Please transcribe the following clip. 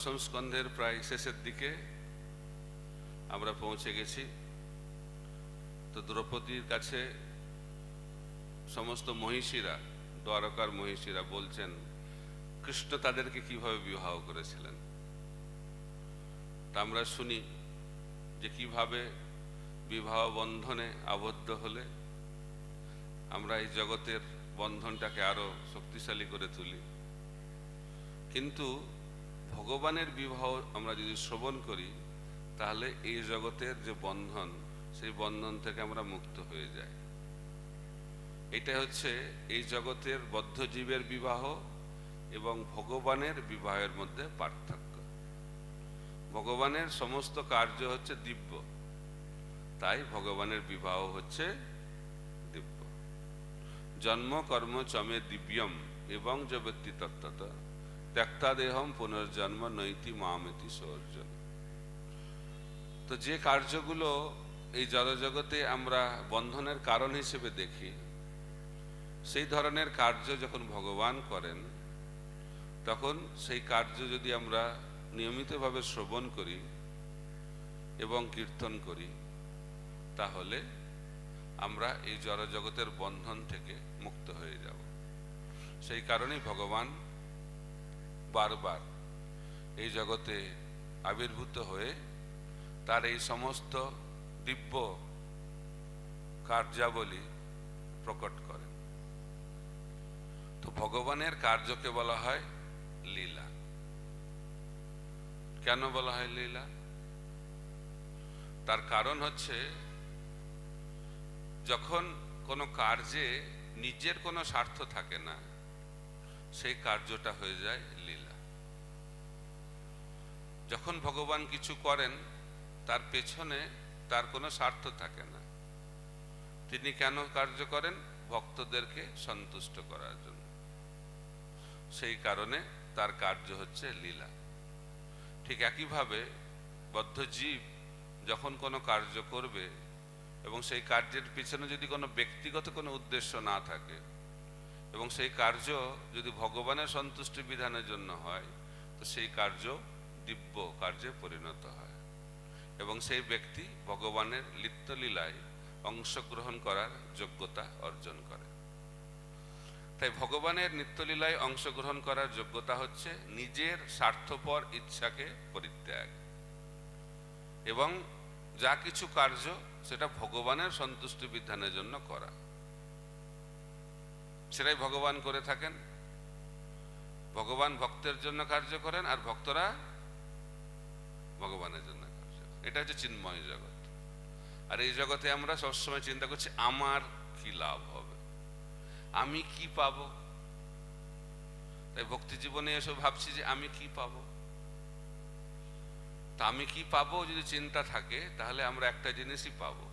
দশম স্কন্ধের প্রায় শেষের দিকে আমরা পৌঁছে গেছি। তো দ্রৌপদীর কাছে সমস্ত মহিষীরা, দ্বারকার মহিষীরা বলছেন, কৃষ্ণ তাদেরকে কীভাবে বিবাহ করেছিলেন? তা আমরা শুনি যে কীভাবে বিবাহ বন্ধনে আবদ্ধ হলে আমরা এই জগতের বন্ধনটাকে আরও শক্তিশালী করে তুলি। কিন্তু ভগবানের বিবাহ আমরা যদি শ্রবণ করি, তাহলে এই জগতের যে বন্ধন, সেই বন্ধন থেকে আমরা মুক্ত হয়ে যাই। এটা হচ্ছে এই জগতের বদ্ধ জীবের বিবাহ এবং ভগবানের বিবাহের মধ্যে পার্থক্য। ভগবানের সমস্ত কার্য হচ্ছে দিব্য, তাই ভগবানের বিবাহ হচ্ছে দিব্য। জন্ম, কর্ম, চমে, দিব্যম এবং যে ব্যক্তি ত্যক্তাদেহম পুনর্জন্ম নৈতি মামেতি সর্জন তো যে কার্যগুলো এই জড়জগতে আমরা বন্ধনের কারণ হিসেবে দেখি, সেই ধরনের কার্য যখন ভগবান করেন, তখন সেই কার্য যদি আমরা নিয়মিতভাবে শ্রবণ করি এবং কীর্তন করি, তাহলে আমরা এই জড়জগতের বন্ধন থেকে মুক্ত হয়ে যাব। সেই কারণেই ভগবান বারবার এই জগতে আবির্ভূত হয়ে তার এই সমস্ত দিব্য কার্যাবলী প্রকট করেন তো ভগবানের কার্যকে বলা হয় লীলা। কেন বলা হয় লীলা? তার কারণ হচ্ছে যখন কোনো কার্যে নিজের কোনো স্বার্থ থাকে না, সেই কার্যটা হয়ে যায় লীলা। যখন ভগবান কিছু করেন, তার পেছনে তার কোনো স্বার্থ থাকে না। তিনি কেন কার্য করেন? ভক্তদেরকে সন্তুষ্ট করার জন্য। সেই কারণে তার কার্য হচ্ছে লীলা। ঠিক একইভাবে বদ্ধ জীব যখন কোনো কার্য করবে এবং সেই কার্যের পিছনে যদি কোনো ব্যক্তিগত কোনো উদ্দেশ্য না থাকে এবং সেই কার্য যদি ভগবানের সন্তুষ্টি বিধানের জন্য হয়, তো সেই কার্য দিব্য কার্যে পরিণত হয়। এবং সেই ব্যক্তি ভগবানের লিপ্তলীলায় অংশগ্রহণ করার যোগ্যতা অর্জন করে। তাই ভগবানের নিত্যলীলায় অংশগ্রহণ করার যোগ্যতা হচ্ছে নিজের স্বার্থপর ইচ্ছাকে পরিত্যাগ। এবং যা কিছু কার্য সেটা ভগবানের সন্তুষ্টি বিধানের জন্য করা। সেটাই ভগবান করে থাকেন। ভগবান ভক্তের জন্য কার্য করেন আর ভক্তরা ভগবানের জন্য এটা হচ্ছে চিন্ময় জগৎ। আর এই জগতে আমরা সবসময় চিন্তা করছি, আমার কি লাভ হবে? আমি কি পাব? তাই ভক্তি জীবনে এসব ভাবছি যে আমি কি পাব? তা আমি কি পাবো যদি চিন্তা থাকে, তাহলে আমরা একটা জিনিসই পাবো।